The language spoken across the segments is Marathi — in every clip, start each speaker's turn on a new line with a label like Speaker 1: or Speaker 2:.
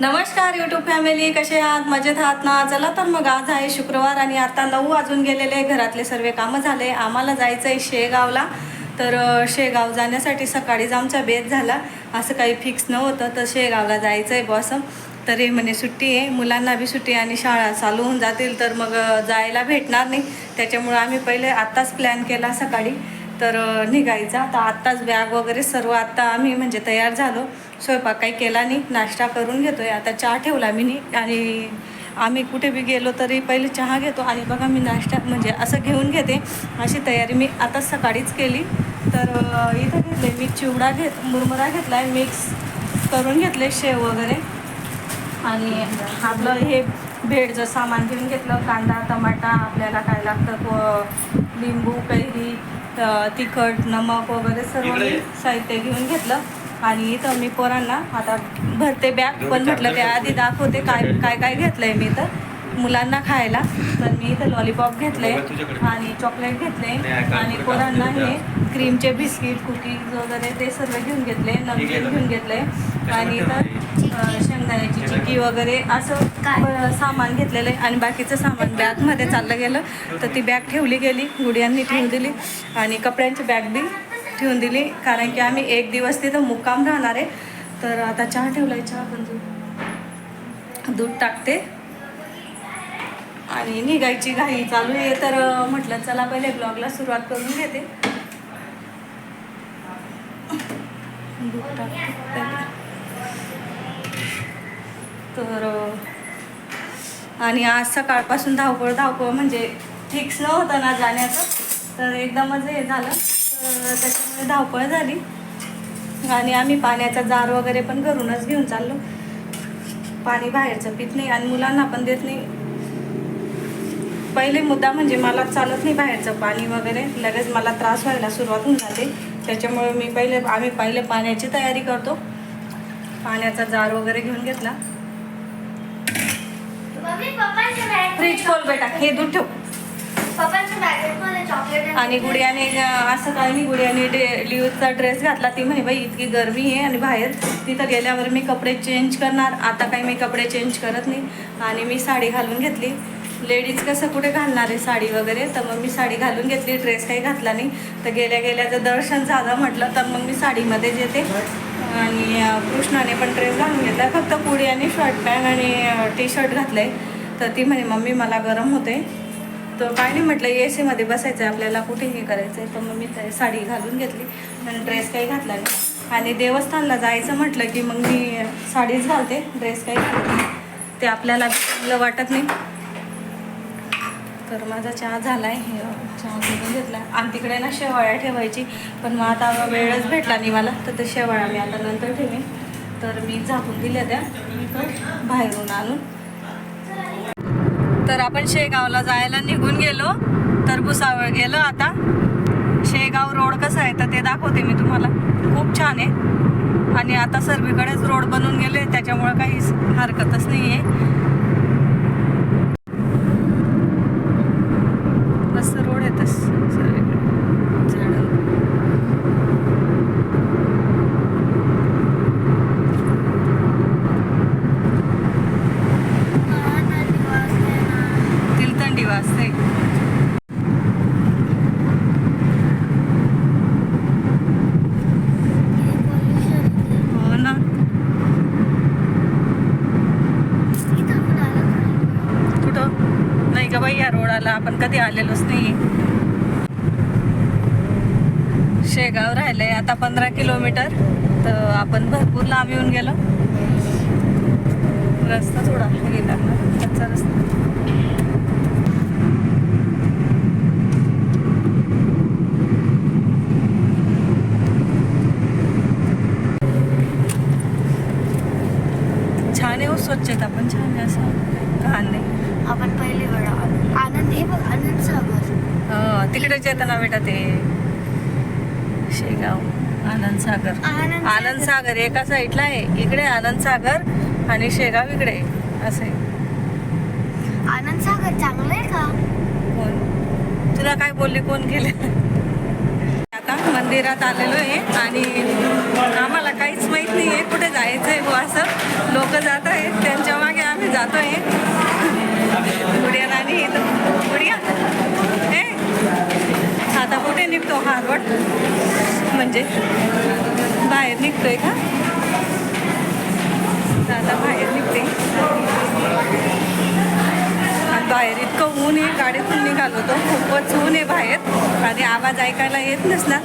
Speaker 1: नमस्कार यूट्यूब फॅमिली कसे आहात? मजेत आहात ना? चला तर मग आज आहे शुक्रवार आणि आता नऊ वाजून गेलेले घरातले सर्व कामं झाले. आम्हाला जायचं आहे शेगावला. तर शेगाव जाण्यासाठी सकाळीच आमचा बेत झाला. असं काही फिक्स नव्हतं तर शेगावला जायचं आहे बॉसम तरी म्हणे सुट्टी आहे. मुलांना बी सुट्टी आणि शाळा चालू होऊन जातील. तर मग जायला भेटणार नाही. त्याच्यामुळं आम्ही पहिले आत्ताच प्लॅन केला सकाळी. तर निघायचा. तर आत्ताच बॅग वगैरे सर्व आत्ता आम्ही म्हणजे तयार झालो. स्वयंपाक काही केला नाही. नाश्ता करून घेतोय. आता चहा ठेवला मी नी आणि आम्ही कुठे बी गेलो तरी पहिले चहा घेतो. आणि बघा मी नाश्ता म्हणजे असं घेऊन घेते. अशी तयारी मी आता सकाळीच केली. तर इथं घेतले मी चिवडा घेत मुरमुरा घेतला आहे मिक्स करून घेतले शेव वगैरे. आणि आपलं हे भेडचं सामान घेऊन घेतलं कांदा टमाटा आपल्याला काय लागतं व लिंबू कैरी तिखट नमक वगैरे सर्व मी साहित्य घेऊन घेतलं. आणि इथं मी पोरांना आता भरते बॅग पण म्हटलं ते आधी दाखवते काय काय काय घेतलंय मी इथं मुलांना खायला. तर मी इथं लॉलीपॉप घेतले आणि चॉकलेट घेतले आणि पोरांना हे क्रीमचे बिस्किट कुकीज वगैरे ते सर्व घेऊन घेतले नमकीन घेऊन घेतले आणि इथं शेंगदाण्याची चिक्की वगैरे असं काय? सामान घेतलेलं आहे. आणि बाकीचं सामान बॅगमध्ये चाललं गेलं. तर ती बॅग ठेवली गेली. गुडियांनी ठेवून दिली. आणि कपड्यांची बॅग बी ठेवून दिली. कारण की आम्ही एक दिवस तिथं मुक्काम राहणार आहे. तर आता चहा ठेवलाय. चहा पण दूध टाकते. आणि निघायची घाई चालू आहे. तर म्हटलं चला पहिले ब्लॉगला सुरुवात करून घेते. दूध टाकते. तर आणि आज सकाळपासून धावपळ धावपळ म्हणजे फिक्स नव्हतं ना जाण्याचं. तर एकदमच हे झालं. तर त्याच्यामुळे धावपळ झाली. आणि आम्ही पाण्याचा जार वगैरे पण घरूनच घेऊन चाललो. पाणी बाहेरचं पित नाही आणि मुलांना पण देत नाही. पहिले मुद्दा म्हणजे मला चालत नाही बाहेरचं पाणी वगैरे. लगेच मला त्रास व्हायला सुरुवात होऊन जाते. त्याच्यामुळे मी पहिले आम्ही पहिले पाण्याची तयारी करतो. पाण्याचा जार वगैरे घेऊन घेतला. फ्रीज खोल बेटा हे दूध ठेव. आणि गुडियाने असं काही नाही गुडियाने डे लिव्हचा ड्रेस घातला. ती म्हणे बाई इतकी गरमी आहे आणि बाहेर तिथं गेल्यावर मी कपडे चेंज करणार. आता काही मी कपडे चेंज करत नाही. आणि मी साडी घालून घेतली. लेडीज कसं कुठे घालणार आहे साडी वगैरे? तर मग मी साडी घालून घेतली. ड्रेस काही घातला नाही. तर गेल्या गेल्याचं दर्शन झालं म्हटलं तर मग मी साडीमध्येच येते आणि कृष्णाने पण ड्रेस घालून घेतला. फक्त गुडियाने शर्ट पॅन्ट आणि टी शर्ट घातलं आहे तर ती म्हणे मम्मी मला गरम होते तर काय नाही म्हटलं ए सीमध्ये बसायचं आहे आपल्याला कुठे हे करायचं आहे तर मग मी ते साडी घालून घेतली आणि ड्रेस काही घातला नाही. आणि देवस्थानला जायचं म्हटलं की मग मी साडीच घालते ड्रेस काही घालत नाही. ते आपल्याला चांगलं वाटत नाही. तर माझा चहा झाला आहे चहा घेऊन घेतला. आणि तिकडे ना शेवाळ्या ठेवायची पण मग आता वेळच भेटला नाही मला. तर ते शेवाळ्या मी आता नंतर ठेवेन. तर मी झाकून दिल्या त्या बाहेरून आणून. तर आपण शेगावला जायला निघून गेलो तर भुसावळ गेलो आता. शेगाव रोड कसा आहे तर ते दाखवते मी तुम्हाला. खूप छान आहे. आणि आता सर्वीकडेच रोड बनून गेले त्याच्यामुळं काहीच हरकतच नाही आहे मस्त रोड येतच सर्वीकडे झाडं तिलतंडी वाजते हो ना कुठं नाही का बाई आपण कधी आलेलोच नाही शेगाव राहिलंय आता पंधरा किलोमीटर तर आपण भरपूर लांब येऊन गेलो. रस्ता थोडा गेला कच्चा रस्ता छान आहे हो स्वच्छता पण छान आहे असं घाण नाही
Speaker 2: आपण पहिले वेळा आनंद हे बघ आनंद सागर
Speaker 1: हो, तिकडेच येतं ना बेटा ते शेगाव आनंद सागर.
Speaker 2: आनंद
Speaker 1: आनंद सागर. एका साईडला आहे. इकडे आनंद सागर आणि शेगाव इकडे. असं आहे.
Speaker 2: आनंद सागर चांगलं आहे का?
Speaker 1: कोण? तुला काय बोलले कोण गेले? आता मंदिर मंदिरात आलेलो आहे आणि आम्हाला काहीच माहीत नाही आहे कुठे जायचं आहे बुवा असं. लोक जात आहेत त्यांच्या मागे आम्ही जातो आहे गुडिया इथं. गुडिया. ए आता कुठे निघतो हा रोड म्हणजे बाहेर निघतोय का? आता बाहेर निघते. आणि बाहेर इतकं ऊन आहे गाडीतून निघालो होतो. खूपच ऊन आहे बाहेर. आणि आवाज ऐकायला येत नसणार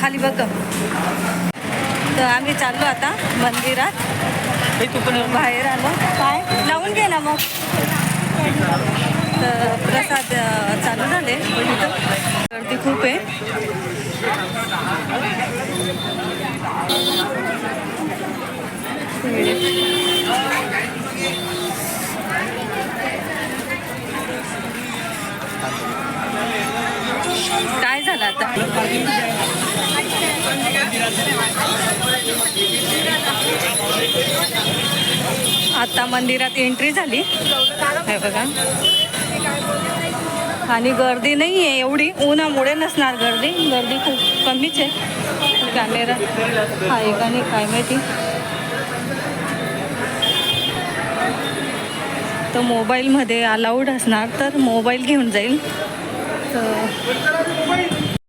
Speaker 1: खाली बघ तर आम्ही चाललो आता मंदिरात. बाहेर आलो. काय? लावून घे ना मग. तर प्रसाद चालू झाले. इथं गर्दी खूप आहे. काय झालं आता आता मंदिरात एंट्री झाली. हे बघा. आणि गर्दी नाही आहे एवढी उन्हामुळे नसणार गर्दी. गर्दी खूप कमीच आहे. कॅमेरा. आहे का नाही काय माहिती. तर मोबाईलमध्ये अलाउड असणार तर मोबाईल घेऊन जाईल. तर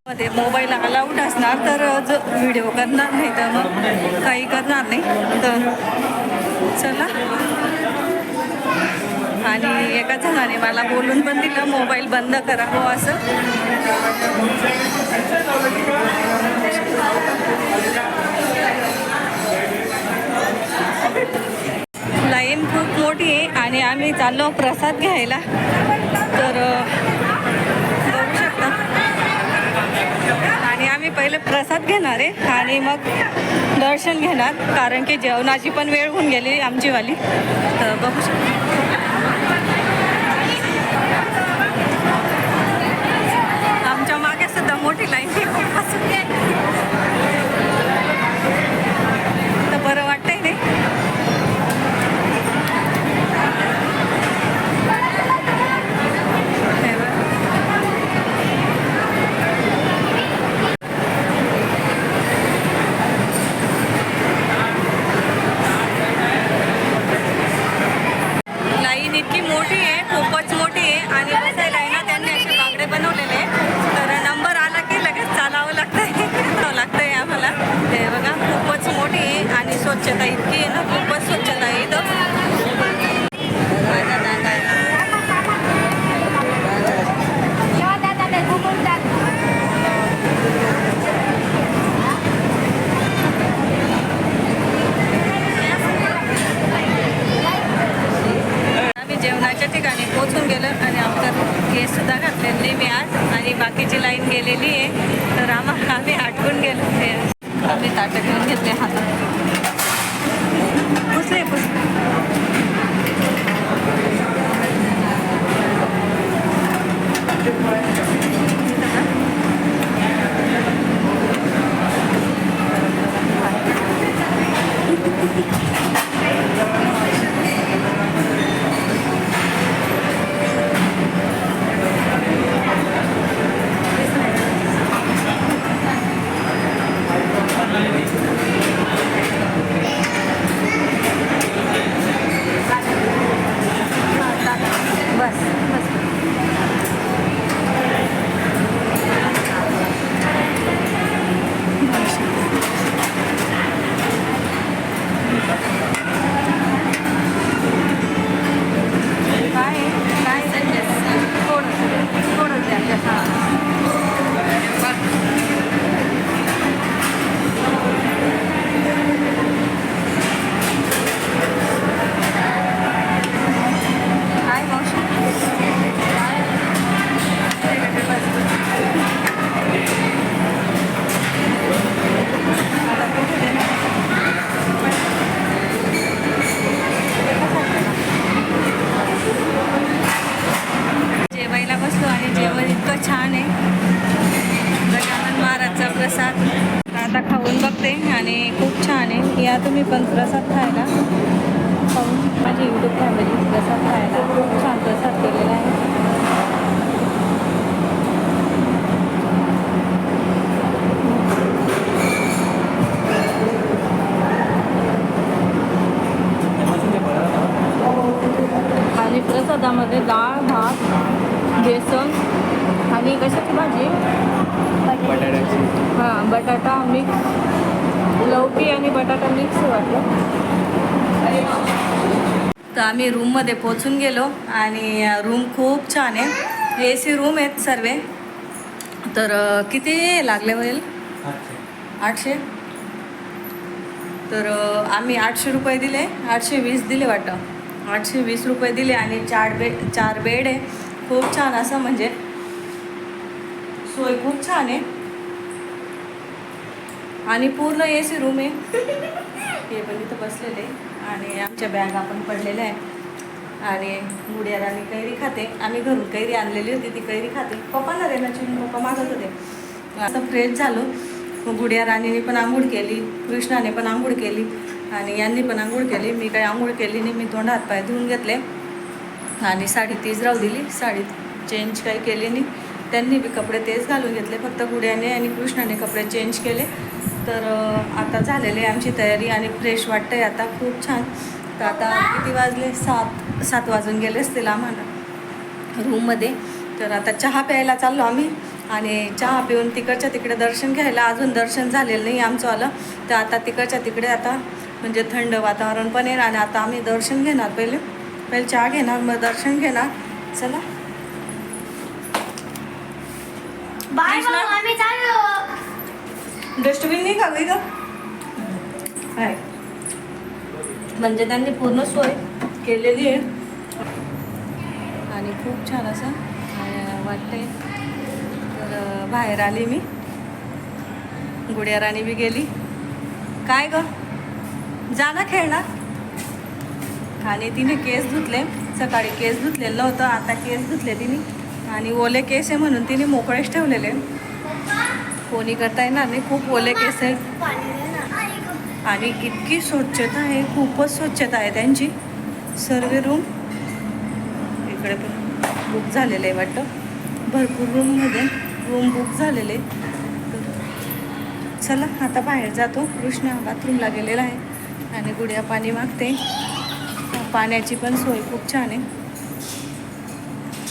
Speaker 1: मध्ये मोबाईल अलाउड असणार तर व्हिडिओ करणार नाही तर मग काही करणार नाही. तर चला. आणि एका जणाने मला बोलून पण दिलं मोबाईल बंद करा हो असं. लाईन खूप मोठी आहे आणि आम्ही चाललो प्रसाद घ्यायला. तर पहिले प्रसाद घेणार आहे आणि मग दर्शन घेणार कारण की जेवणाची पण वेळ होऊन गेली आमचीवाली. तर बघू शकतो. स्वच्छता इतकी आहे ना खूपच स्वच्छता आहे इथं. आम्ही जेवणाच्या ठिकाणी पोचून गेलो आणि आमचं केससुद्धा सुद्धा घातलेली मी आज आणि बाकीची लाईन गेलेली आहे. तर आम्हाला आम्ही आटकून गेलो. ते आम्ही ताटं घेऊन घेतले हातात. Você, você... Thank you. आणि खूप छान आहे. या तुम्ही पण प्रसाद खायला. पाहून माझी यूट्यूब फॅमिली प्रसाद खायला खूप छान प्रसाद केलेला आहे. आणि प्रसादामध्ये डाळ भात बेसन आणि कशाची भाजी? हां बटाटा मिक्स. आम्ही रूममध्ये पोचून गेलो आणि रूम खूप छान आहे. ए सी रूम आहेत सर्व. तर किती लागले होईल? आठशे. तर आम्ही आठशे रुपये दिले. आठशे वीस दिले वाटतं. आठशे वीस रुपये दिले आणि चार बेड चार बेड आहे. खूप छान असं म्हणजे. सोय खूप छान आहे. आणि पूर्ण ए सी रूम आहे. हे पण इथं बसलेले आणि आमच्या बॅग आपण पडलेल्या आहे आणि मुड्याला राणी कैरी खाते. आम्ही घरून कैरी आणलेली होती ती कैरी खाते. पप्पाला रे ना चिमणी पप्पा मागत होते. असं फ्रेश झालो. गुडिया राणीने पण आंघोळ केली कृष्णाने पण आंघोळ केली आणि यांनी पण आंघोळ केली. मी काही आंघोळ केली नाही मी तोंड हातपाय धुवून घेतले. आणि साडी तीच राहू दिली. साडी चेंज काही केली नाही. त्यांनी बी कपडे तेच घालून घेतले. फक्त गुड्याने आणि कृष्णाने कपडे चेंज केले. तर आता झालेली आहे आमची तयारी आणि फ्रेश वाटतंय आता. खूप छान. तर आता किती वाजले? सात सात वाजून गेले असतील आम्हाला रूममध्ये तर आता चहा प्यायला चाललो आम्ही आणि चहा पिऊन तिकडच्या तिकडे दर्शन घ्यायला. अजून दर्शन झालेलं नाही आमचं आलं. तर आता तिकडच्या तिकडे आता म्हणजे थंड वातावरण पण आहे आणि आता आम्ही दर्शन घेणार पहिले. पहिले चहा घेणार मग दर्शन घेणार. चला.
Speaker 2: बाय
Speaker 1: कृष्णा?
Speaker 2: मग आम्ही चाललो
Speaker 1: डस्टबिन नाही का गं आहे म्हणजे त्यांनी पूर्ण सोय केलेली आहे. आणि खूप छान असं वाटते वाटतंय. तर बाहेर आली मी. गुड्या राणी बी गेली. काय ग? जा ना खेळणार. आणि तिने केस धुतले. सकाळी केस धुतलेलं होतं आता केस धुतले तिने. आणि ओले केस आहे म्हणून तिने मोकळेच ठेवलेले. कोणी करता येणार नाही खूप ओले केस आहे आणि इतकी स्वच्छता आहे खूपच स्वच्छता आहे त्यांची. सर्व रूम इकडे पण बुक झालेलं आहे वाटतं. भरपूर रूममध्ये रूम बुक झालेले चला आता बाहेर जातो. कृष्णा बाथरूमला गेलेला आहे. आणि गुड्या पाणी मागते. पाण्याची पण सोय खूप छान आहे.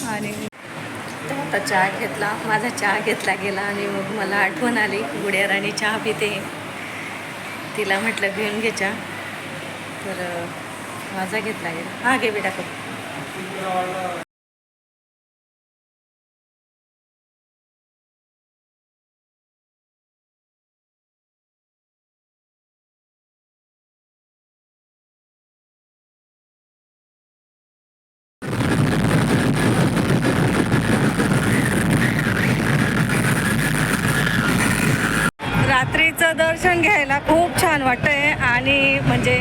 Speaker 1: आणि होतो आता चहा घेतला. माझा चहा घेतला गेला आणि मग मला आठवण आली गुड्या राणी चहा पिते. तिला म्हटलं घेऊन घे चहा. तर माझा घेतला गेला. हा घे बेटा कप रात्रीचं दर्शन घ्यायला खूप छान वाटतंय आणि म्हणजे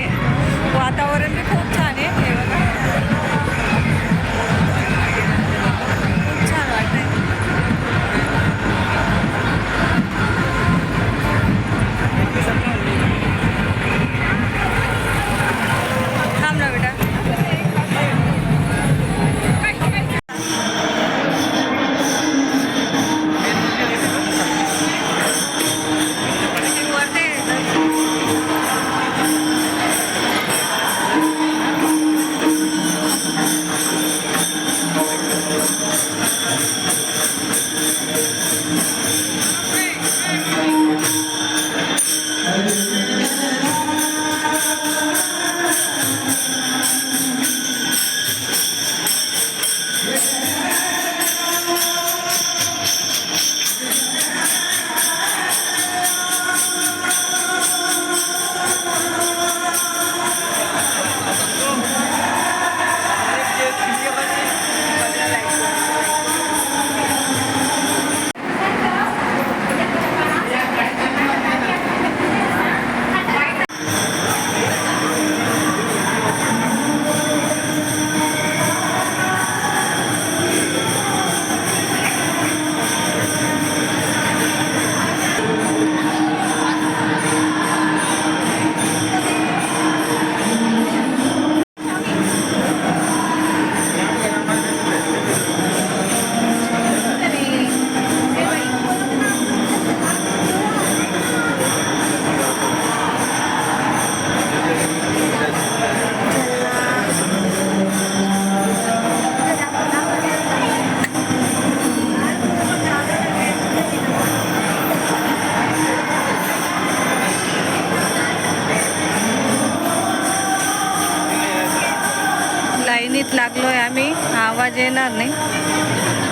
Speaker 1: वातावरण बी खूप छान आहे. लागलोय आम्ही. आवाज येणार नाही.